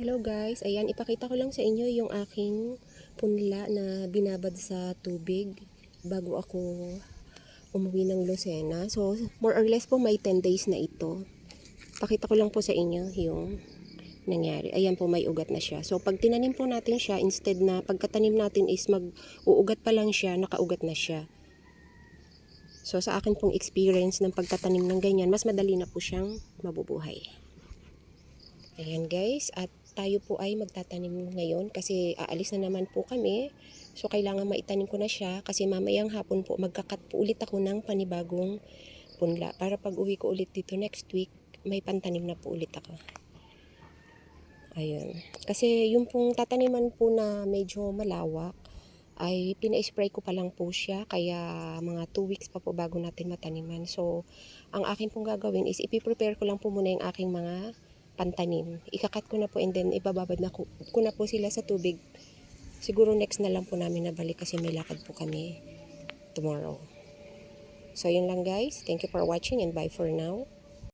Hello guys, ayan ipakita ko lang sa inyo yung aking punla na binabad sa tubig bago ako umuwi ng Lucena. So more or less po may 10 days na ito. Pakita ko lang po sa inyo yung nangyari. Ayan po may ugat na siya. So pag tinanim po natin siya, instead na pagkatanim natin is mag-uugat pa lang siya, nakaugat na siya. So sa akin pong experience ng pagtatanim ng ganyan, mas madali na po siyang mabubuhay. Ayan guys, at tayo po ay magtatanim ngayon kasi aalis na naman po kami. So kailangan maitanim ko na siya kasi mamayang hapon po magkakat po ulit ako ng panibagong punla para pag uwi ko ulit dito next week, may pantanim na po ulit ako. Ayun. Kasi yung pong tataniman po na medyo malawak, ay pina-spray ko pa lang po siya kaya mga 2 weeks pa po bago natin mataniman. So, ang akin pong gagawin is ipiprepare ko lang po muna yung aking mga pantanim. Ikakat ko na po and then ibababad na ko, ko na po sila sa tubig. Siguro next na lang po namin nabalik kasi may lakad po kami tomorrow. So, yun lang guys. Thank you for watching and bye for now.